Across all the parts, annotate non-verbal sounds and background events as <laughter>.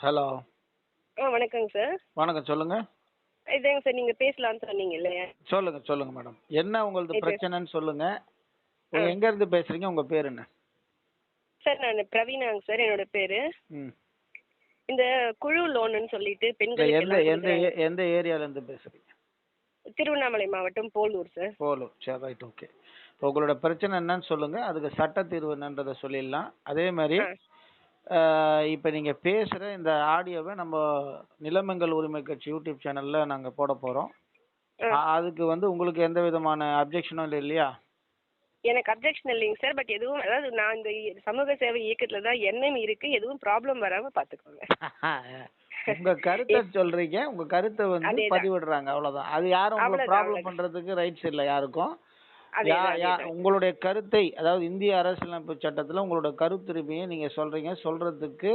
Hello. ஆ வணக்கங்க sir. வணக்கம் சொல்லுங்க. இதாங்க சார் நீங்கள் பேசலாம்னு சொன்னீங்க இல்லையா? சொல்லுங்க சொல்லுங்க மேடம். என்ன உங்களது பிரச்சனைன்னு சொல்லுங்க. எங்க இருந்து பேசுறீங்க? உங்க பேர் என்ன? சார் நான் பிரவீனாங்க சார் என்னோட பேர். இந்த குழு லோனுன்னு சொல்லிட்டு பெண்களுக்கு எந்த எந்த எந்த ஏரியால இருந்து பேசுறீங்க? திருவண்ணாமலை மாவட்டம் போலூர் சார். போலூர். சரி ரைட் ஓகே உங்களோட பிரச்சனை என்னன்னு சொல்லுங்க. அதுக்கு சட்ட தீர்வு என்னன்றதை சொல்லிடலாம். அதே மாதிரி இப்ப நீங்க பேசுற இந்த ஆடியோவை நம்ம நிலமங்கல் உரிமை கட்சி யூடியூப் சேனல்ல நாங்க போட. அ- அதுக்கு வந்து உங்களுக்கு எந்த விதமான அப்ஜெக்ஷனும் இல்லை இல்லையா? எனக்கு அப்ஜெக்ஷன் இல்லைங்க சார். பட் எதுவும் அதாவது நான் இந்த சமூக சேவை இயக்கத்துல தான் எண்ணம் இருக்கு. எதுவும் ப்ராப்ளம் வராம பாத்துக்கோங்க. <laughs> உங்க கருத்தை சொல்றீங்க. உங்க கருத்தை வந்து. பதிவிடுறாங்க. அவ்வளவுதான். அது யாரும் உங்களை அவ்வளவுதான், ப்ராப்ளம். பண்றதுக்கு ரைட்ஸ் இல்லை யாருக்கும். உங்களுடைய கருத்தை அதாவது இந்திய அரசியலமைப்பு சட்டத்துல உங்களோட கருத்துரிமையை நீங்க சொல்றீங்க. சொல்றதுக்கு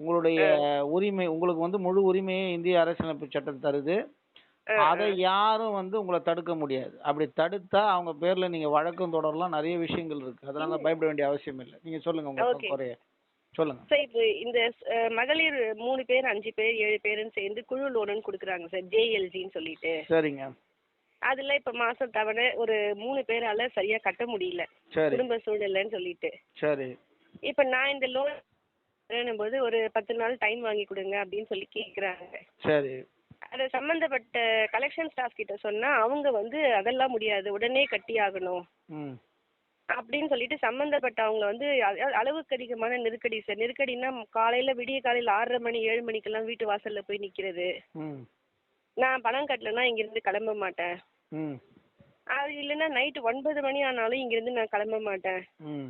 உங்களுடைய உரிமை உங்களுக்கு வந்து முழு உரிமையை இந்திய அரசியலமைப்பு சட்டம் தருது. அதை யாரும் வந்து உங்களை தடுக்க முடியாது. அப்படி தடுத்தா அவங்க பேர்ல நீங்க வழக்கம் தொடரலாம். நிறைய விஷயங்கள் இருக்கு. அதனால பயப்பட வேண்டிய அவசியம் இல்லை. நீங்க சொல்லுங்க உங்க Okay. குறைய. சொல்லுங்க. சார் இப்போ இந்த மகளிர் மூணு பேர் அஞ்சு பேர் ஏழு பேருன்னு சேர்ந்து குழு லோனுன்னு கொடுக்குறாங்க சார். ஜேஎல்ஜின்னு சொல்லிட்டு. சரிங்க. அதுல இப்ப மாசம் தவணை ஒரு மூணு பேரால சரியா கட்ட முடியல. சரி. குடும்ப சூழ்நிலைன்னு சொல்லிட்டு. சரி. இப்ப நான் இந்த லோன் போது ஒரு பத்து நாள் டைம் வாங்கி கொடுங்க அப்படின்னு சொல்லி கேக்குறாங்க. சரி. அது சம்பந்தப்பட்ட கலெக்ஷன் ஸ்டாஃப் கிட்ட சொன்னா அவங்க வந்து அதெல்லாம் முடியாது உடனே கட்டி ஆகணும். அப்படின்னு சொல்லிட்டு சம்பந்தப்பட்டவங்க வந்து அ- அளவுக்கு அதிகமான நெருக்கடி சார். நெருக்கடினா காலையில விடிய காலையில ஆறரை மணி ஏழு மணிக்கெல்லாம் வீட்டு வாசல்ல போய் நிக்கிறது. ம். நான் பணம் கட்டலைன்னா இங்கிருந்து கிளம்ப மாட்டேன். ம். அது இல்லைன்னா நைட்டு ஒன்பது மணி ஆனாலும் இங்கிருந்து நான் கிளம்ப மாட்டேன். ம்.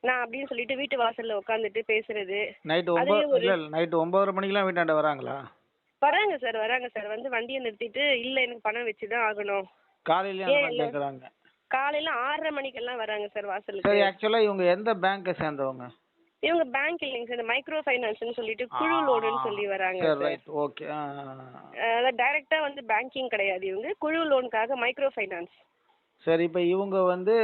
நான் அப்படின்னு சொல்லிட்டு வீட்டு வாசல்ல உட்காந்துட்டு பேசுறது. நைட்டு ஒன்பது ஒரு- இல்லை நைட்டு ஒன்பதரை மணிக்கெல்லாம் வீட்டாண்ட வராங்களா? வராங்க சார் வராங்க சார் வந்து வண்டியை நிறுத்திட்டு இல்ல எனக்கு பணம் வச்சுதான் ஆகணும். காலையிலயும் அந்த ஏன் மாதிரி இல்ல? கேட்குறாங்க காலையில ஆறரை மணிக்கெல்லாம் வராங்க சார் வாசலுக்கு. சரி ஆக்சுவலாக இவங்க எந்த பேங்க்கை சேர்ந்தவங்க? இவங்க பேங்க் இல்லைங்க சார் மைக்ரோ ஃபைனான்ஸ்னு சொல்லிட்டு குழு லோனுன்னு சொல்லி வராங்க சரி சார் ரைட் ஓகே அதாவது டைரக்டா வந்து பேங்கிங் கிடையாது இவங்க. குழு லோனுக்காக மைக்ரோ ஃபைனான்ஸ் சரி இப்போ இவங்க வந்து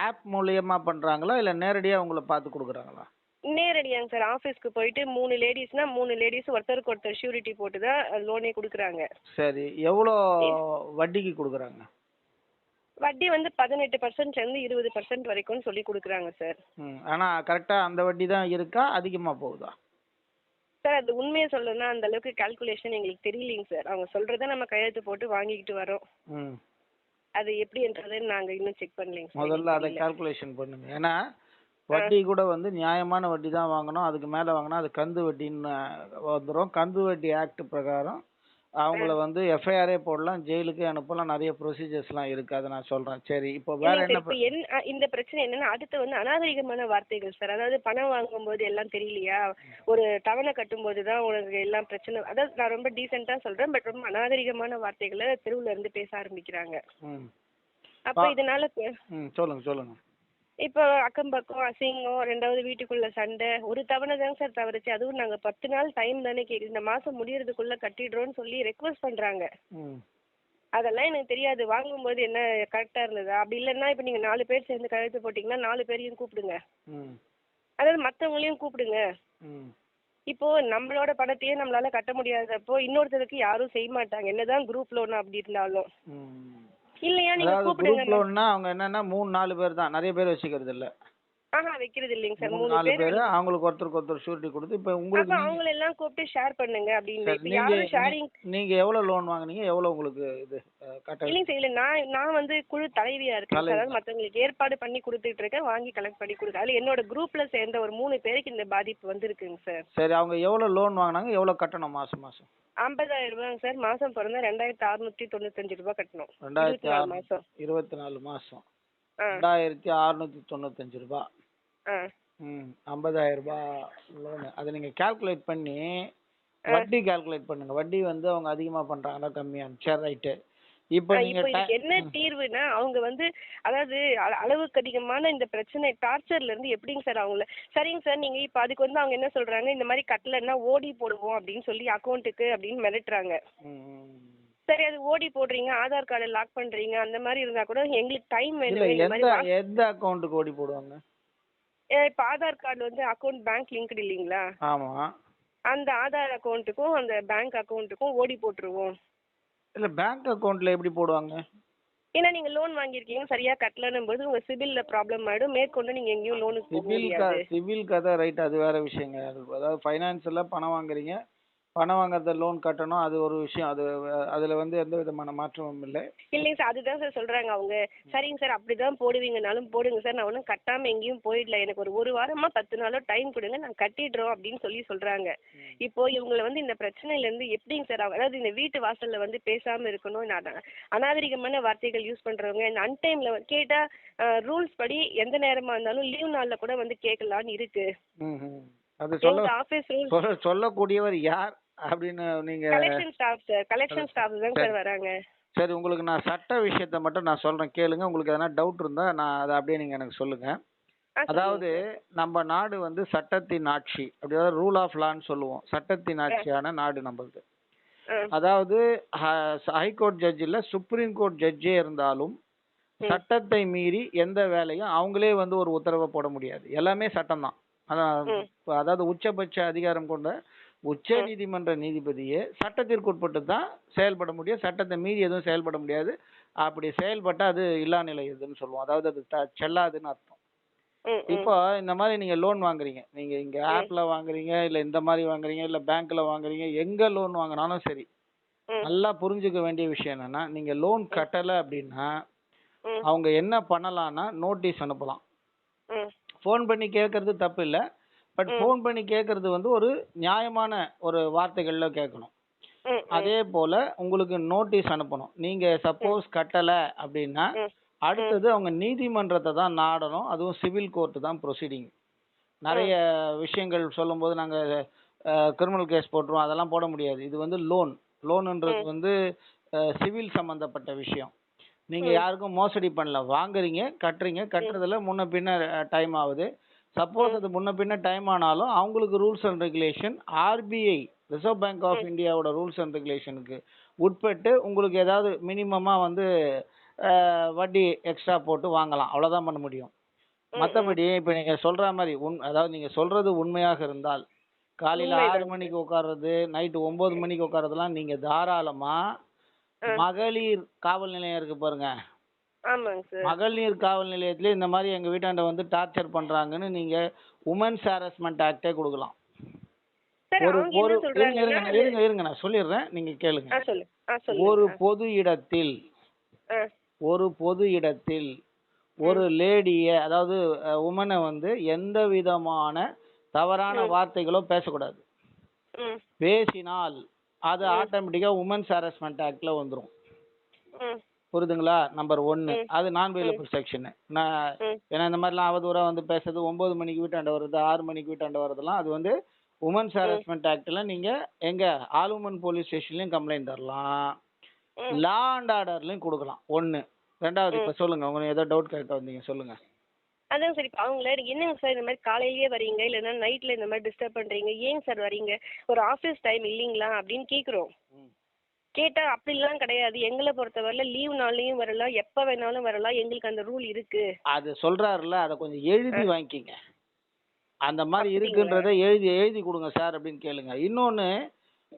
ஆப் மூலியமா பண்றாங்களா? இல்லை நேரடியாக உங்களை பார்த்து கொடுக்குறாங்களா? நேரடியாங்க சார் ஆஃபீஸ்க்கு போயிட்டு மூணு லேடிஸ்னா மூணு லேடிஸ் ஒருத்தருக்கு ஒருத்தர் ஷூரிட்டி போட்டு தான் லோனே கொடுக்குறாங்க. சரி எவ்வளோ வட்டிக்கு கொடுக்குறாங்க? வட்டி வந்து பதினெட்டு பர்சன்ட்லேருந்து இருபது பர்சன்ட் வரைக்கும் சொல்லி கொடுக்குறாங்க சார் ம் ஆனால் கரெக்டாக அந்த வட்டி தான் இருக்கா? அதிகமாக போகுதா? சார் அது உண்மையை சொல்லணும்னா அந்த அளவுக்கு கால்குலேஷன் எங்களுக்கு தெரியலைங்க சார் அவங்க சொல்றத நம்ம கையெழுத்து போட்டு வாங்கிக்கிட்டு வரோம். ம். அது எப்படின்றதுன்னு நாங்க இன்னும் செக் பண்ணலைங்க சார் முதல்ல அதை கால்குலேஷன் பண்ணுங்க. ஏன்னா வட்டி கூட வந்து நியாயமான வட்டி தான் வாங்கணும். அதுக்கு மேலே வாங்கினா அது கந்து வட்டின்னு வந்துடும் கந்து வட்டி ஆக்ட் பிரகாரம் அவங்கள வந்து எஃப்ஐஆரே போடலாம் ஜெயிலுக்கு அனுப்பலாம் நிறைய ப்ரொசீஜர்ஸ்லாம் இருக்கு அதை நான் சொல்கிறேன் சரி இப்போ வேற என்ன சார் இப்போ என்ன அ, இந்த பிரச்சனை என்னன்னா அடுத்து வந்து அநாகரிகமான வார்த்தைகள் சார் அதாவது பணம் வாங்கும்போது எல்லாம் தெரியலையா? ஒரு தவணை கட்டும்போது தான் உனக்கு எல்லாம் பிரச்சனை அதாவது நான் ரொம்ப டீசெண்டாக சொல்றேன் பட் ரொம்ப அநாகரிகமான வார்த்தைகளை தெருவுல இருந்து பேச ஆரம்பிக்கிறாங்க. ம். அப்போ. இதனால ம் சொல்லுங்க சொல்லுங்க. இப்போ அக்கம் பக்கம் அசிங்கம் ரெண்டாவது வீட்டுக்குள்ள சண்டை ஒரு தவணை தாங்க சார் தவறுச்சு. அதுவும் நாங்க பத்து நாள் டைம் தானே கேக்குது இந்த மாசம் முடியறதுக்குள்ள கட்டிடுறோம்னு சொல்லி ரெக்வஸ்ட் பண்றாங்க. அதெல்லாம் எனக்கு தெரியாது. வாங்கும்போது என்ன கரெக்டா இருந்ததா? அப்படி இல்லைன்னா இப்போ நீங்க நாலு பேர் சேர்ந்து கழுத்து போட்டீங்கன்னா நாலு பேரையும் கூப்பிடுங்க. அதாவது மத்தவங்களையும் கூப்பிடுங்க. இப்போ நம்மளோட பணத்தையே நம்மளால கட்ட முடியாதப்போ இன்னொருத்தருக்கு யாரும் செய்ய மாட்டாங்க. என்னதான் குரூப் லோன் அப்படி இருந்தாலும். இல்லையா நீங்க கூப்பிடுங்க அவங்க என்னன்னா மூணு நாலு பேர் தான். நிறைய பேர் வச்சுக்கிறது இல்ல ஆஹா வைக்கிறது இல்லைங்க சார். மூணு நாலு பேர் பேர் அவங்களுக்கு ஒருத்தருக்கு ஒருத்தர் ஷூரிட்டி கொடுத்து இப்போ உங்களுக்கு அவங்கள எல்லாம் கூப்பிட்டு ஷேர் பண்ணுங்க அப்படின்னு இப்ப நீங்க யாரும் ஷேரிங் நீங்க எவ்வளவு லோன் வாங்குனீங்க? எவ்வளவு உங்களுக்கு இது அஹ், கட்ட இல்லைங்க சார் இல்ல நான் நான் வந்து குழு தலைவியா இருக்கேன் தலைவி. அதாவது மத்தவங்களுக்கு ஏற்பாடு பண்ணி கொடுத்துட்டு இருக்கேன். வாங்கி கலெக்ட் பண்ணி கொடுக்க அதுல என்னோட குரூப்ல சேர்ந்த ஒரு மூணு பேருக்கு இந்த பாதிப்பு வந்திருக்குங்க சார். சரி அவங்க எவ்வளவு லோன் வாங்குனாங்க? எவ்வளவு கட்டணும் மாசம் மாசம்? ஐம்பதாயிரம் ரூபாய்ங்க சார். மாசம் பிறந்தா ரெண்டாயிரத்தி அறுநூத்தி தொண்ணூத்தஞ்சு ரூபாய் கட்டணும். ரெண்டாயிரத்தி இருபத்தி நாலு ஆறு மாசம். இருபத்தி நாலு மாசம். ஆ. ரெண்டாயிரத்தி அறுநூத்தி தொண்ணூத்தஞ்சு ரூபாய். ஆ. ம் ஐம்பதாயிரம் ரூபாய் லோனு அதை நீங்க கால்குலேட் பண்ணி வட்டி கால்குலேட் பண்ணுங்க. வட்டி வந்து அவங்க அதிகமா பண்றாங்களா கம்மியா சரி ரைட்டு இப்போ நீங்க இப்போ இதுக்கு என்ன தீர்வுனா அவங்க வந்து அதாவது அள- அளவுக்கு அதிகமான இந்த பிரச்சனை டார்ச்சர்ல இருந்து எப்படிங்க சார் அவங்கள சரிங்க சார் நீங்க இப்போ அதுக்கு வந்து அவங்க என்ன சொல்றாங்க இந்த மாதிரி கட்டலைன்னா ஓடி போடுவோம் அப்படின்னு சொல்லி அக்கௌண்ட்டுக்கு அப்படின்னு மிரட்டுறாங்க. ம், ம். சரி அது ஓடி போடுறீங்க ஆதார் கார்டை லாக் பண்றீங்க அந்த மாதிரி இருந்தா கூட எங்களுக்கு டைம் இல்ல வேணும் இந்த எந்த மாதிரி வா- எந்த அக்கௌண்ட்டுக்கு ஓடி போடுவாங்க? இப்போ ஆதார் கார்டு வந்து அக்கௌண்ட் பேங்க் லிங்க்டு இல்லைங்களா? ஆமா. அந்த ஆதார் அக்கௌண்ட்டுக்கும் அந்த பேங்க் அக்கௌண்ட்டுக்கும் ஓடி போட்டுருவோம். இல்ல பேங்க் அக்கவுண்ட்ல எப்படி போடுவாங்க? ஏன்னா நீங்க லோன் வாங்கியிருக்கீங்க சரியா கட்டலன்னும் போது உங்க சிபில்ல ப்ராப்ளம் ஆயிடும். மேற்கொண்டு நீங்க எங்கேயும் லோனுக்கு போக முடியாது. சிவில் கதை ரைட் அது வேற விஷயங்க. அது அதாவது ஃபைனான்ஸ்ல பணம் வாங்குறீங்க பணம் வாங்குறத லோன் கட்டணும். அது ஒரு விஷயம். அது அதுல வந்து எந்த விதமான மாற்றமும் இல்லை. இல்லைங்க சார். அதுதான் சார் சொல்றாங்க அவங்க. சரிங்க சார். அப்படிதான் போடுவீங்கனாலும் போடுங்க சார். நான் ஒன்றும் கட்டாம எங்கேயும் போயிடல. எனக்கு ஒரு ஒரு வாரமா பத்து நாளோ டைம் கொடுங்க. நான் கட்டிடுறோம் அப்படின்னு சொல்லி சொல்றாங்க. இப்போ இவங்களை வந்து இந்த பிரச்சனையில இருந்து எப்படிங்க சார் அதாவது இந்த வீட்டு வாசல்ல வந்து பேசாம இருக்கணும். அநாகரிகமான வார்த்தைகள் யூஸ் பண்றவங்க. இந்த அன்டைம்ல கேட்டா ரூல்ஸ் படி எந்த நேரமா இருந்தாலும் லீவ் நாள்ல கூட வந்து கேட்கலான்னு இருக்கு. அது சொல்ல சொல்லக்கூடியவர் யார்? அப்படின்னு நீங்க collection staff sir collection staff தான் சார். வராங்க. சரி உங்களுக்கு நான் சட்ட விஷயத்த மட்டும் நான் சொல்றேன். கேளுங்க. உங்களுக்கு எதனா டவுட் இருந்தா நான் அதை அப்படியே நீங்க எனக்கு சொல்லுங்க. அதாவது நம்ம நாடு வந்து சட்டத்தின் ஆட்சி அப்படி அதாவது ரூல் ஆஃப் லான்னு சொல்லுவோம். சட்டத்தின் ஆட்சியான நாடு நம்மளுது. ஆ, அதாவது ஹைகோர்ட் ஜட்ஜ் இல்ல சுப்ரீம் கோர்ட் ஜட்ஜே இருந்தாலும் சட்டத்தை மீறி எந்த வேலையும் அவங்களே வந்து ஒரு உத்தரவை போட முடியாது. எல்லாமே சட்டம் தான் அதாவது உச்சபட்ச அதிகாரம் கொண்ட உச்ச நீதிமன்ற நீதிபதியே சட்டத்திற்கு உட்பட்டு தான் செயல்பட முடியும். சட்டத்தை மீறி எதுவும் செயல்பட முடியாது. அப்படி செயல்பட்டா அது இல்லா நிலை இதுன்னு சொல்லுவோம். அதாவது அது த- செல்லாதுன்னு அர்த்தம். இப்போ இந்த மாதிரி நீங்க லோன் வாங்குறீங்க. நீங்க இங்க ஆப்ல வாங்குறீங்க இல்ல இந்த மாதிரி வாங்குறீங்க இல்ல பேங்க்ல வாங்குறீங்க எங்க லோன் வாங்கினாலும் சரி. நல்லா புரிஞ்சுக்க வேண்டிய விஷயம் என்னன்னா நீங்க லோன் கட்டல அப்படின்னா அவங்க என்ன பண்ணலாம்னா நோட்டீஸ் அனுப்பலாம். ஃபோன் பண்ணி கேட்கறது தப்பு இல்ல. பட் ஃபோன் பண்ணி கேட்கறது வந்து ஒரு நியாயமான ஒரு வார்த்தைகள்ல கேட்கணும். அதே போல உங்களுக்கு நோட்டீஸ் அனுப்பணும். நீங்க சப்போஸ் கட்டல அப்படின்னா. அடுத்தது அவங்க நீதிமன்றத்தை தான் நாடணும். அதுவும் சிவில் கோர்ட் தான் ப்ரொசீடிங் நிறைய விஷயங்கள் சொல்லும்போது நாங்க கிரிமினல் கேஸ் போட்டுருவோம். அதெல்லாம் போட முடியாது. இது வந்து லோன் லோனுன்றது வந்து சிவில் சம்பந்தப்பட்ட விஷயம். நீங்க யாருக்கும் மோசடி பண்ணல. வாங்குறீங்க கட்டுறீங்க. கட்டுறதுல முன்ன பின்ன டைம் ஆகுது. சப்போஸ் அது முன்ன பின்ன டைம் ஆனாலும் அவங்களுக்கு rules and regulation RBI reserve bank of இந்தியாவோட ரூல்ஸ் அண்ட் ரெகுலேஷனுக்கு உட்பட்டு உங்களுக்கு ஏதாவது மினிமமா வந்து வட்டி எக்ஸ்ட்ரா போட்டு வாங்கலாம். அவ்வளவுதான் பண்ண முடியும். மற்றபடி இப்போ நீங்க சொல்ற மாதிரி உண் அதாவது நீங்க சொல்றது உண்மையாக இருந்தால் காலையில ஆறு மணிக்கு உட்கார்றது நைட்டு ஒன்பது மணிக்கு உட்கார்றதெல்லாம் நீங்க தாராளமா மகளிர் காவல் நிலையம் இருக்கு பாருங்க. ஆமாங்க சார். மகளிர் காவல் நிலையத்துல இந்த மாதிரி எங்க வீட்டாண்ட வந்து டார்ச்சர் பண்றாங்கன்னு நீங்க உமன்ஸ் ஹாரஸ்மெண்ட் ஆக்டே கொடுக்கலாம். சார் ஒரு அவங்க ஒரு என்ன இருங்க இருங்க சொல்றாங்கன்னா இருங்க இருங்க நான் சொல்லிடுறேன். நீங்க கேளுங்க. சொல்லு. ஆ ஒரு பொது இடத்தில் ஆ. ஒரு பொது இடத்தில் ஒரு லேடிய அதாவது உமனை வந்து எந்த விதமான தவறான வார்த்தைகளோ பேசக்கூடாது. ம். பேசினால் அது ஆட்டோமேட்டிக்கா உமன்ஸ் ஹாரஸ்மெண்ட் ஆக்ட்ல வந்துரும். ம். புரியுதுங்களா நம்பர் ஒன்னு. அது நான் வேலபிள் செக்ஷன் நான். ஏன்னா இந்த மாதிரிலாம் அவதூறா வந்து பேசுறது ஒன்பது மணிக்கு வீட்டாண்ட வருது ஆறு மணிக்கு வீட்டாண்ட வரதெல்லாம் அது வந்து உமன்ஸ் ஹாரஸ்மெண்ட் ஆக்ட்ல நீங்க எங்க ஆலுமன் போலீஸ் ஸ்டேஷன்லயும் கம்ப்ளைண்ட் தரலாம். லா அண்ட் ஆர்டர்லயும் கொடுக்கலாம். ஒன்னு. ரெண்டாவது இப்ப சொல்லுங்க. உங்களுக்கு ஏதோ டவுட் கேட்க வந்தீங்க. சொல்லுங்க. அதான் சரி இப்போ அவங்கள என்னங்க சார் இந்த மாதிரி காலையிலேயே வரீங்க இல்லைன்னா நைட்டில் இந்த மாதிரி டிஸ்டர்ப் பண்ணுறீங்க ஏங்க சார் வரீங்க ஒரு ஆஃபீஸ் டைம் இல்லைங்களா? அப்படின்னு கேட்குறோம். கேட்டால் அப்படிலாம் கிடையாது. எங்களை பொறுத்தவரையில லீவ் நாள்லையும் வரலாம் எப்போ வேணாலும் வரலாம். எங்களுக்கு அந்த ரூல் இருக்கு. அது சொல்றாருல்ல அதை கொஞ்சம் எழுதி வாங்கிக்கிங்க. அந்த மாதிரி இருக்குன்றதை எழுதி எழுதி கொடுங்க சார் அப்படின்னு கேளுங்க. இன்னொன்னு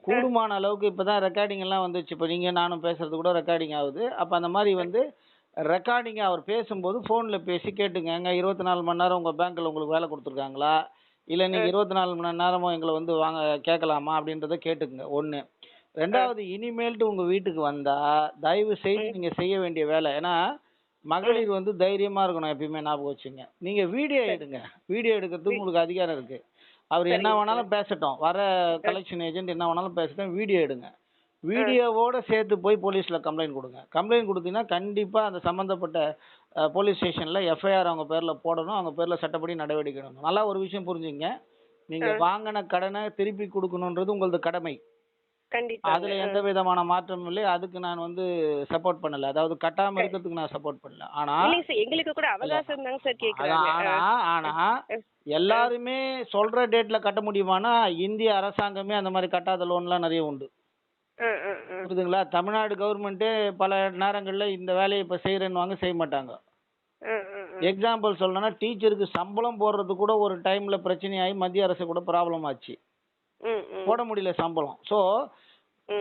கூடுமான அளவுக்கு இப்பதான் ரெக்கார்டிங் எல்லாம் வந்துச்சு. இப்போ நீங்க நானும் பேசுறது கூட ரெக்கார்டிங் ஆகுது. அப்ப அந்த மாதிரி வந்து ரெக்கார்டிங் அவர் பேசும்போது ஃபோன்ல பேசி கேட்டுங்க. இருபத்தி நாலு மணி நேரம் உங்க பேங்க்ல உங்களுக்கு வேலை கொடுத்துருக்காங்களா? இல்ல நீங்க இருபத்தி நாலு மணி நேரமும் எங்களை வந்து வாங்க கேட்கலாமா அப்படின்றத கேட்டுக்குங்க. ஒண்ணு. ரெண்டாவது இனிமேல்ட்டு உங்க வீட்டுக்கு வந்தா தயவு செய்து நீங்க செய்ய வேண்டிய வேலை. ஏன்னா மகளிர் வந்து தைரியமா இருக்கணும் எப்பயுமே ஞாபகம் வச்சுங்க. நீங்க வீடியோ எடுங்க. வீடியோ எடுக்கிறதுக்கு உங்களுக்கு அதிகாரம் இருக்கு. அவர் என்ன வேணாலும் பேசட்டும். வர கலெக்ஷன் ஏஜென்ட் என்ன வேணாலும் பேசட்டும். வீடியோ எடுங்க. வீடியோவோட சேர்த்து போய் போலீஸ்ல கம்ப்ளைண்ட் கொடுங்க. கம்ப்ளைண்ட் கொடுத்தீங்கன்னா கண்டிப்பா அந்த சம்பந்தப்பட்ட போலீஸ் ஸ்டேஷன்ல எஃப்ஐஆர் அவங்க பேர்ல போடணும். அவங்க பேர்ல சட்டப்படி நடவடிக்கை எடுக்கணும். நல்லா ஒரு விஷயம் புரிஞ்சுங்க நீங்க வாங்கின கடனை திருப்பி கொடுக்கணுன்றது உங்களது கடமை. அதுல எந்த விதமான மாற்றமும் இல்லை. அதுக்கு நான் வந்து சப்போர்ட் பண்ணல. அதாவது கட்டாம இருக்கிறதுக்கு நான் சப்போர்ட் பண்ணல. ஆனா எங்களுக்கு கூட அவகாசம் தாங்க சார் அதான். கேட்குறாங்க ஆனா ஆனா எல்லாருமே சொல்ற டேட்ல கட்ட முடியுமானா இந்திய அரசாங்கமே அந்த மாதிரி கட்டாத லோன்லாம் நிறைய உண்டு. புரியுதுங்களா? தமிழ்நாடு கவர்மெண்ட்டே பல நேரங்கள்ல இந்த வேலையை இப்ப செய்யறேன்னு செய்ய மாட்டாங்க. எக்ஸாம்பிள் சொல்லணும்னா டீச்சருக்கு சம்பளம் போடுறது கூட ஒரு டைம்ல பிரச்சனையாகி மத்திய அரசு கூட ப்ராப்ளம் ஆச்சு. போட முடியல சம்பளம். ஸோ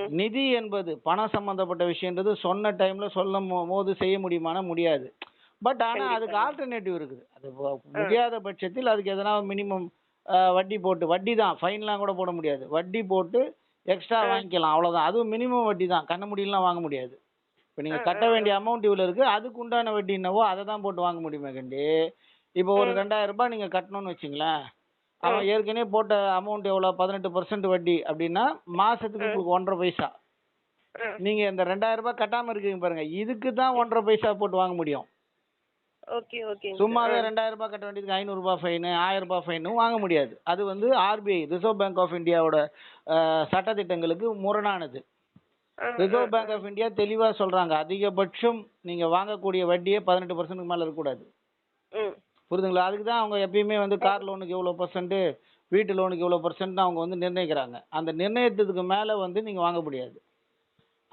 நிதி என்பது பணம் சம்பந்தப்பட்ட விஷயன்றது சொன்ன டைம்ல சொல்லும் போ- போது செய்ய முடியுமானா முடியாது. பட் ஆனா அதுக்கு ஆல்டர்னேட்டிவ் இருக்குது. அது முடியாத பட்சத்தில் அதுக்கு எதனா மினிமம் வட்டி போட்டு வட்டி தான் ஃபைன்லாம் கூட போட முடியாது. வட்டி போட்டு எக்ஸ்ட்ரா வாங்கிக்கலாம் அவ்வளவுதான். அதுவும் மினிமம் வட்டி தான். கண்ண முடியலாம் வாங்க முடியாது. இப்போ நீங்க கட்ட வேண்டிய அமௌண்ட் இவ்வளவு இருக்கு. அதுக்கு உண்டான வட்டி என்னவோ அதை தான் போட்டு வாங்க முடியுமே கண்டி. இப்போ ஒரு ரெண்டாயிரம் ரூபாய் நீங்க கட்டணும்னு வச்சுங்களேன். அவன் ஏற்கனவே போட்ட அமௌண்ட் எவ்வளோ? பதினெட்டு பர்சன்ட் வட்டி அப்படின்னா மாசத்துக்கு உங்களுக்கு ஒன்றரை பைசா. நீங்க இந்த ரெண்டாயிரம் ரூபாய் கட்டாம இருக்கீங்க பாருங்க. இதுக்கு தான் ஒன்றரை பைசா போட்டு வாங்க முடியும். ஓகே ஓகேங்க சும்மாவே ரெண்டாயிரம் ரூபாய் கட்ட வேண்டியதுக்கு ஐநூறு ரூபாய் ஃபைனு ஆயிரம் ரூபாய் ஃபைனும் வாங்க முடியாது. அது வந்து ஆர்பிஐ ரிசர்வ் பேங்க் ஆஃப் இந்தியாவோட அஹ், சட்டதிட்டங்களுக்கு முரணானது. ரிசர்வ் பேங்க் ஆஃப் இந்தியா தெளிவா சொல்றாங்க. அதிகபட்சம் நீங்க வாங்கக்கூடிய வட்டியே பதினெட்டு பர்சன்ட்டுக்கு மேல இருக்கக்கூடாது. புரியுதுங்களா அதுக்கு தான் அவங்க எப்பயுமே வந்து கார் லோனுக்கு எவ்வளோ பர்சன்ட் வீட்டு லோனுக்கு எவ்வளோ பர்சன்ட் அவங்க வந்து நிர்ணயிக்கிறாங்க. அந்த நிர்ணயத்துக்கு மேலே வந்து நீங்கள் வாங்க முடியாது.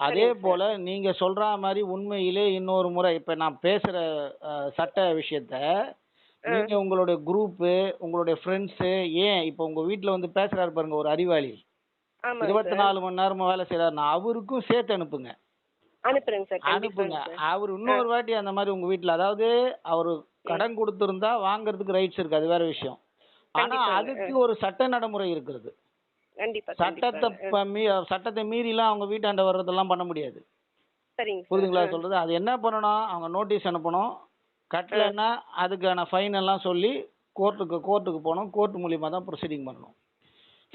அதே போல் நீங்கள் சொல்கிற மாதிரி உண்மையிலே இன்னொரு முறை இப்போ நான் பேசுகிற சட்ட விஷயத்த நீங்கள் உங்களுடைய குரூப்பு உங்களுடைய ஃப்ரெண்ட்ஸு ஏன் இப்போ உங்கள் வீட்டில் வந்து பேசுகிறாரு பாருங்க ஒரு அறிவாளி. இருபத்தி நாலு மணி நேரமும் வேலை செய்கிறாருன்னா அவருக்கும் சேர்த்து அனுப்புங்க. அனுப்புங்க. அவர் இன்னொரு வாட்டி அந்த மாதிரி உங்க வீட்ல அதாவது அவர் கடன் கொடுத்திருந்தா வாங்குறதுக்கு ரைட்ஸ் இருக்கு. அது வேற விஷயம். ஆனா. அதுக்கு ஒரு சட்ட நடைமுறை இருக்கிறது. சட்டத்தை மீ- சட்டத்தை மீறிலாம் அவங்க வீட்டாண்ட வர்றதெல்லாம் பண்ண முடியாது. புரியுதுங்களா? சொல்றது. அது என்ன பண்ணணும்? அவங்க நோட்டீஸ் அனுப்பணும். கட்டலைன்னா அதுக்கான ஃபைன் எல்லாம் சொல்லி கோர்ட்டுக்கு கோர்ட்டுக்கு போகணும். கோர்ட் மூலியமா தான் ப்ரொசீடிங் பண்ணணும்.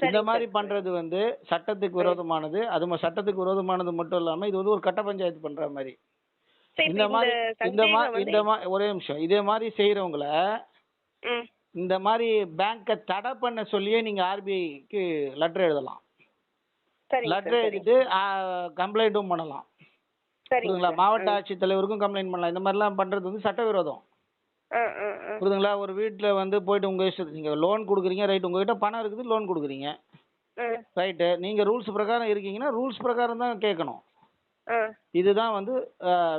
இந்த மாதிரி. பண்றது வந்து சட்டத்துக்கு விரோதமானது. அது சட்டத்துக்கு விரோதமானது மட்டும் இல்லாம இது வந்து ஒரு கட்ட பஞ்சாயத்து பண்ற மாதிரி. இந்த மாதிரி இந்த மாதிரி இந்த மாதிரி ஒரே நிமிஷம். இதே மாதிரி செய்யறவங்கள இந்த மாதிரி பேங்கை தடை பண்ண சொல்லியே நீங்க ஆர்பிஐக்கு லெட்டர் எழுதலாம். லெட்டர். எழுதிட்டு கம்ப்ளைண்ட்டும் பண்ணலாம். புரியுதுங்களா. மாவட்ட ஆட்சித்தலைவருக்கும் கம்ப்ளைண்ட் பண்ணலாம். இந்த மாதிரிலாம் பண்றது வந்து சட்டவிரோதம். புரியுதுங்களா? ஒரு வீட்ல வந்து போயிட்டு உங்க இஷ்டத்துக்கு நீங்க லோன் கொடுக்குறீங்க ரைட் உங்ககிட்ட பணம் இருக்குது லோன் கொடுக்குறீங்க. ரைட்டு நீங்க ரூல்ஸ் பிரகாரம் இருக்கீங்கன்னா ரூல்ஸ் பிரகாரம் தான் கேட்கணும். இதுதான் வந்து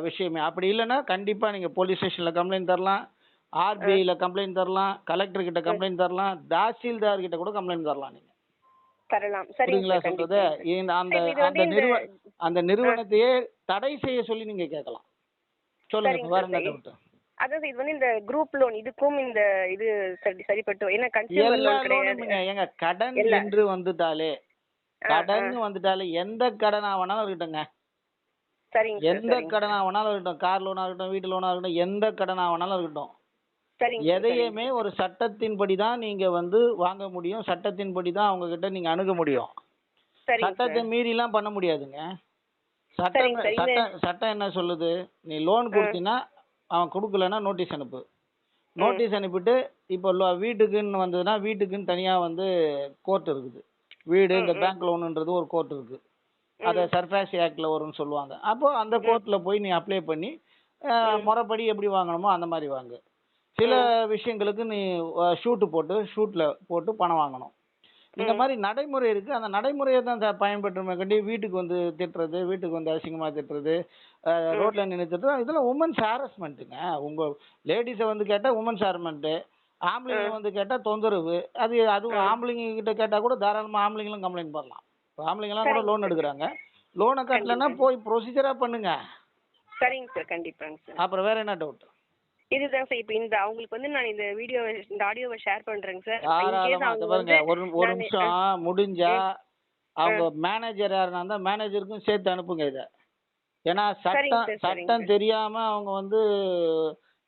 விஷயமே. அப்படி இல்லைன்னா கண்டிப்பா நீங்க போலீஸ் ஸ்டேஷன்ல கம்ப்ளைண்ட் தரலாம். ஆர்பிஐல கம்ப்ளைண்ட் தரலாம். கலெக்டர் கிட்ட கம்ப்ளைண்ட் தரலாம். தாசில்தார் கிட்ட கூட கம்ப்ளைண்ட் தரலாம் நீங்க. தரலாம். சரிங்க புரியுதுங்களா சார் சொல்றது இந்த அந்த அந்த வந்து இந்த- நிறுவ அந்த நிறுவனத்தையே தடை செய்ய சொல்லி நீங்க கேட்கலாம். சொல்லுங்க வேற என்ன. டவுட் அதாவது இது வந்து இந்த குரூப் லோன் இதுக்கும் இந்த இது சரி சரிப்பட்டு ஏன்னா கன்சியூமர் லோன் கிடையாது. எங்க கடன் என்று வந்துட்டாலே கடன் வந்துட்டாலே எந்த கடனா வேணாலும் இருக்கட்டுங்க சரிங்க சார் எந்த கடனா வேணாலும் இருக்கட்டும் கார் லோனா இருக்கட்டும் வீட்டு லோனா இருக்கட்டும் எந்த கடனா வேணாலும் இருக்கட்டும். எதையுமே ஒரு சட்டத்தின்படி தான் நீங்க வந்து வாங்க முடியும். சட்டத்தின்படி தான் அவங்க கிட்ட நீங்க அணுக முடியும். சட்டத்தை சார். மீறிலாம் பண்ண முடியாதுங்க. சட்டம் சட்டம் சட்டம் என்ன சொல்லுது? நீ லோன் கொடுத்தீங்கன்னா அவன் கொடுக்கலன்னா நோட்டீஸ் அனுப்பு. நோட்டீஸ் அனுப்பிட்டு இப்போ வீட்டுக்குன்னு வந்ததுன்னா வீட்டுக்குன்னு தனியா வந்து கோர்ட் இருக்குது. வீடு இந்த பேங்க் லோனுன்றது ஒரு கோர்ட் இருக்கு. அதை சர்ஃபேஸ் ஆக்ட்ல வரும்னு சொல்லுவாங்க. அப்போ அந்த கோர்ட்ல போய் நீ அப்ளை பண்ணி முறைப்படி எப்படி வாங்கணுமோ அந்த மாதிரி வாங்கு. சில விஷயங்களுக்கு நீ ஷூட்டு போட்டு ஷூட்ல போட்டு பணம் வாங்கணும். இந்த மாதிரி நடைமுறை இருக்கு. அந்த நடைமுறையை தான் பயன்படுத்துமே கண்டி வீட்டுக்கு வந்து திட்டுறது வீட்டுக்கு வந்து அசிங்கமா திட்டுறது ரோட்ல நின்று திட்டுறது இதெல்லாம் உமன்ஸ் ஹாரஸ்மெண்ட்டுங்க உங்க லேடிஸை வந்து கேட்டா உமன்ஸ் ஹாரஸ்மெண்ட் ஆம்பளைங்க வந்து கேட்டா தொந்தரவு அது அதுவும் ஆம்பளைங்க கிட்ட கேட்டா கூட தாராளமா ஆம்பளைங்களும் கம்ப்ளைண்ட் பண்ணலாம். ஆம்பளைங்கலாம் கூட லோன் எடுக்கிறாங்க. லோனை கட்டலைன்னா போய் ப்ரொசீஜரா பண்ணுங்க. சரிங்க சார். கண்டிப்பாங்க சார். அப்புறம் வேற என்ன டவுட் இதுதான் சார். இப்போ இந்த அவங்களுக்கு வந்து நான் இந்த வீடியோ இந்த ஆடியோவை ஷேர் பண்றேங்க சார். பாருங்க. ஒரு ஒரு நிமிஷம் முடிஞ்சா அவங்க மேனேஜர் யாருன்னா இருந்தா மேனேஜருக்கும் சேர்த்து அனுப்புங்க இத. ஏன்னா சட்டம் சட்டம் தெரியாம அவங்க வந்து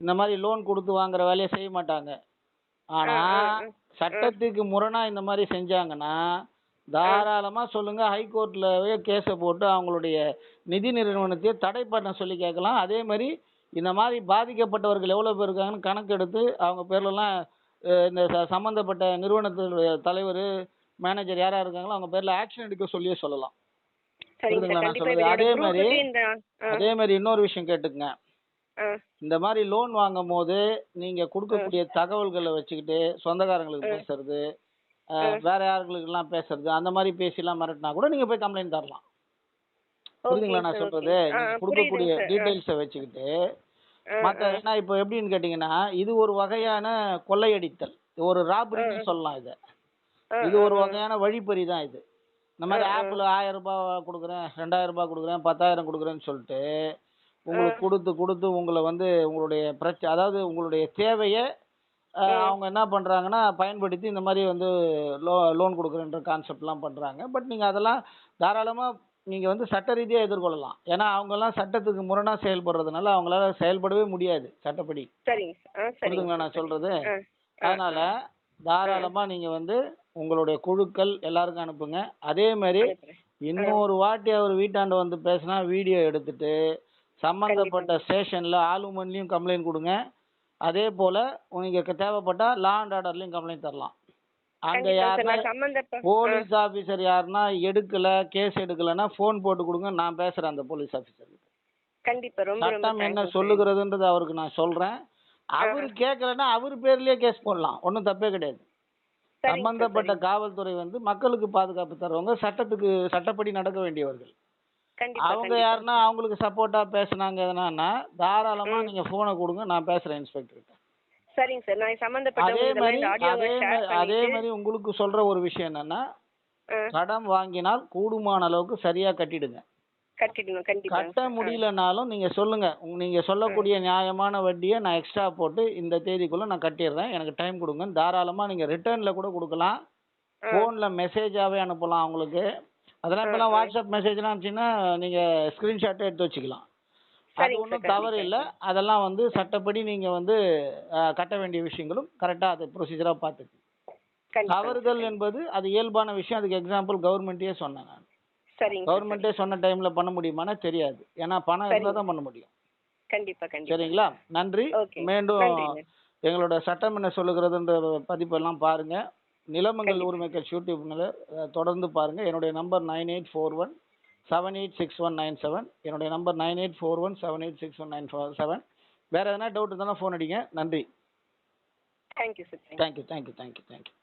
இந்த மாதிரி லோன் கொடுத்து வாங்குற வேலையை செய்ய மாட்டாங்க. ஆனா. சட்டத்துக்கு முரணா இந்த மாதிரி செஞ்சாங்கன்னா தாராளமா சொல்லுங்க. ஹைகோர்ட்லவே கேஸை போட்டு அவங்களுடைய நிதி நிறுவனத்தையே தடை பண்ண சொல்லி கேட்கலாம். அதே மாதிரி இந்த மாதிரி பாதிக்கப்பட்டவர்கள் எவ்வளவு பேர் இருக்காங்கன்னு கணக்கெடுத்து அவங்க பேர்லலாம் இந்த ச- சம்பந்தப்பட்ட நிறுவனத்தினுடைய தலைவர் மேனேஜர் யாரா இருக்காங்களோ அவங்க பேர்ல ஆக்ஷன் எடுக்க சொல்லியே சொல்லலாம். புரியுதுங்களா நான் சொல்றது? அதே மாதிரி- அதே மாதிரி இன்னொரு விஷயம் கேட்டுக்குங்க. இந்த மாதிரி லோன் வாங்கும் போது நீங்க கொடுக்கக்கூடிய தகவல்களை வச்சுக்கிட்டு சொந்தக்காரங்களுக்கு பேசுறது வேற யாருங்களுக்கெல்லாம் பேசுறது? அந்த மாதிரி பேசிலாம் மிரட்டினா கூட நீங்க போய் கம்ப்ளைண்ட் தரலாம். புரியுதுங்களா நான் சொல்றது? கொடுக்கக்கூடிய. டீடைல்ஸை வச்சுக்கிட்டு மத்த ஏன்னா இப்போ எப்படின்னு கேட்டிங்கன்னா இது ஒரு வகையான கொள்ளையடித்தல். ஒரு ராபரின்னு சொல்லலாம் இதை. இது ஒரு. வகையான வழிப்பறி தான் இது. இந்த மாதிரி. ஆப்பிள் ஆயிரம் ரூபாய் கொடுக்குறேன் ரெண்டாயிரம் ரூபாய் கொடுக்குறேன் பத்தாயிரம் கொடுக்குறேன்னு சொல்லிட்டு உங்களுக்கு கொடுத்து கொடுத்து உங்களை வந்து உங்களுடைய பிரச்சனை அதாவது உங்களுடைய தேவையை. அவங்க என்ன பண்ணுறாங்கன்னா பயன்படுத்தி இந்த மாதிரி வந்து லோ லோன் கொடுக்குறேன்ற கான்செப்ட்லாம் பண்ணுறாங்க பட் நீங்கள் அதெல்லாம் தாராளமாக நீங்கள் வந்து சட்ட ரீதியாக எதிர்கொள்ளலாம். ஏன்னா அவங்கெல்லாம் சட்டத்துக்கு முரணாக செயல்படுறதுனால அவங்களால செயல்படவே முடியாது சட்டப்படி. புரியுதுங்களா நான். சொல்கிறது அதனால தாராளமா நீங்க வந்து உங்களுடைய குழுக்கள் எல்லாருக்கும் அனுப்புங்க. அதே மாதிரி. இன்னொரு வாட்டி அவர் வீட்டாண்ட வந்து பேசினா வீடியோ எடுத்துட்டு சம்பந்தப்பட்ட ஸ்டேஷன்ல ஆளுமன்லயும் கம்ப்ளைண்ட் கொடுங்க. அதே போல உங்களுக்கு தேவைப்பட்டா லா அண்ட் ஆர்டர்லயும் கம்ப்ளைண்ட் தரலாம். அங்க யாருன்னா போலீஸ் ஆபீசர் யாருன்னா எடுக்கல கேஸ் எடுக்கலன்னா ஃபோன் போட்டு கொடுங்க நான் பேசுறேன் அந்த போலீஸ் ஆபீசர் கண்டிப்பா ரொம்ப சட்டம் என்ன. சொல்லுகிறதுன்றது அவருக்கு நான் சொல்றேன். அவர் கேட்கலன்னா அவர் பேர்லயே கேஸ் போடலாம் ஒன்றும் தப்பே கிடையாது. சம்பந்தப்பட்ட. காவல்துறை வந்து மக்களுக்கு பாதுகாப்பு தருவங்க சட்டத்துக்கு சட்டப்படி நடக்க வேண்டியவர்கள். அவங்க யாருன்னா அவங்களுக்கு சப்போர்ட்டா பேசுனாங்க எதனா தாராளமா. நீங்க போனை கொடுங்க நான் பேசுறேன் இன்ஸ்பெக்டர் சரிங்க சார். நான் அதே மாதிரி அதே மாதிரி அதே பண்ணிட்டு மாதிரி உங்களுக்கு சொல்ற ஒரு விஷயம் என்னன்னா கடன் வாங்கினால் கூடுமான அளவுக்கு சரியா கட்டிடுங்க. கட்ட முடியலனாலும் நீங்க சொல்லுங்க. நீங்க சொல்லக்கூடிய நியாயமான வட்டியை நான் எக்ஸ்ட்ரா போட்டு இந்த தேதிக்குள்ள நான் கட்டிடுறேன். எனக்கு டைம் கொடுங்க தாராளமா நீங்க ரிட்டர்ன்ல கூட கொடுக்கலாம். ஃபோன்ல மெசேஜாவே அனுப்பலாம் அவங்களுக்கு. அதெல்லாம் இப்பெல்லாம் வாட்ஸ்அப் மெசேஜ்லாம் அனுப்பிச்சிங்கன்னா நீங்க ஸ்கிரீன்ஷாட் எடுத்து வச்சுக்கலாம். அது ஒன்றும் தவறு இல்லை. அதெல்லாம் வந்து சட்டப்படி நீங்க வந்து கட்ட வேண்டிய விஷயங்களும் கரெக்டா அது ப்ரொசீஜரா பார்த்துக்கு தவறுதல் என்பது அது இயல்பான விஷயம். அதுக்கு எக்ஸாம்பிள் கவர்மெண்ட்டே சொன்னேன் நான். கவர்மெண்ட்டே சொன்ன டைம்ல பண்ண முடியுமானா தெரியாது. ஏன்னா பணம். இருந்தால் தான் பண்ண முடியும். சரிங்களா? நன்றி. மீண்டும் எங்களோட சட்டம் என்ன சொல்லுகிறதுன்ற பதிப்பெல்லாம் பாருங்க. நிலமங்கல் கண்டிப்பா. உரிமைகள் யூடியூப்ல அஹ், தொடர்ந்து பாருங்க. என்னுடைய number nine eight four one seven eight six one nine seven என்னுடைய number nine eight four one seven eight six one nine seven வேற எதனா டவுட் இருந்தாலும் ஃபோன் அடிங்க. நன்றி. Thank you sir thank you thank you thank you thank you